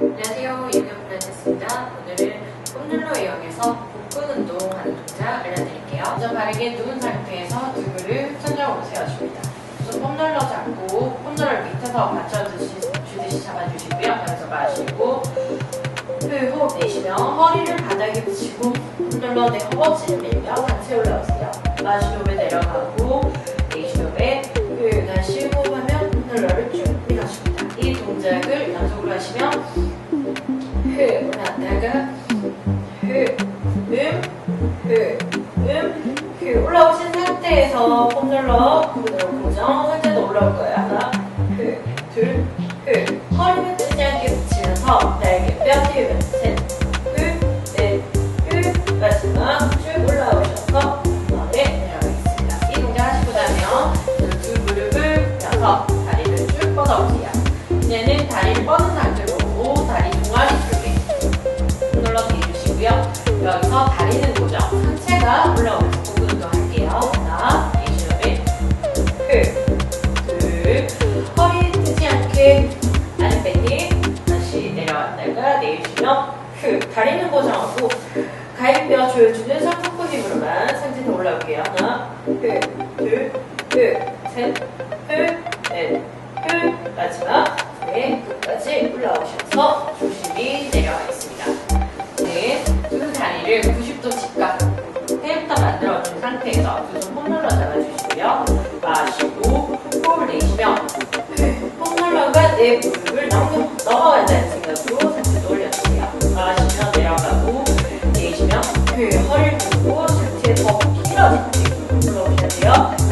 안녕하세요. 브랜드입니다. 오늘은 폼롤러 이용해서 복근 운동하는 동작 알려드릴게요. 먼저 바르게 누운 상태에서 두 무릎 천장으로 세워줍니다. 우선 폼롤러 잡고 폼롤러 밑에서 받쳐주듯이 잡아주시고요. 여기서 마시고 그 호흡 내쉬며 허리를 바닥에 붙이고 폼롤러 내 허벅지를 밀며 상체 올라오세요. 호흡에 내려가고 하시면 흐 올라갔다가 흐, 음, 올라오신 상태에서 폼롤러 고정 상태도 올라올 거예요. 하나, 흐, 둘, 흐 허리를 뜨지 않게 붙이면서 날개뼈 띄우면 셋, 흐, 넷, 흐 마지막 쭉 올라오셔서 머리 내려가겠습니다. 이 동작 하시고 나면 그두 무릎을 펴서 다리를 쭉 뻗어보세요. 이제는 다리를 뻗은 상태로 다리 종아리 쪽에 눌러 대주시고요. 여기서 다리는 고정, 상체가 올라오면서 복근 운동 할게요. 하나, 내쉬어에 둘, 허리 뜨지 않게 아랫배니 다시 내려왔다가 내쉬며 그 다리는 고정하고 가입뼈 조여주는 상복부 힘으로만 상체 더 올라올게요. 하나, 둘, 둘, 둘, 셋, 둘, 넷, 둘, 마지막 네, 끝까지 올라오셔서 조심히 내려가겠습니다. 네, 두 다리를 90도 직각 때부터 만들어둔 상태에서 두손 홈롤러 잡아주시고요. 마시고 호흡을 내쉬며 홈롤러가 내 무릎을 넘, 넘어간다는 생각으로 상체도 올려주세요. 마시며 내려가고 내쉬며 그 허리를 펴고 상체 더 길어지는 식으로 올라오셔야 돼요.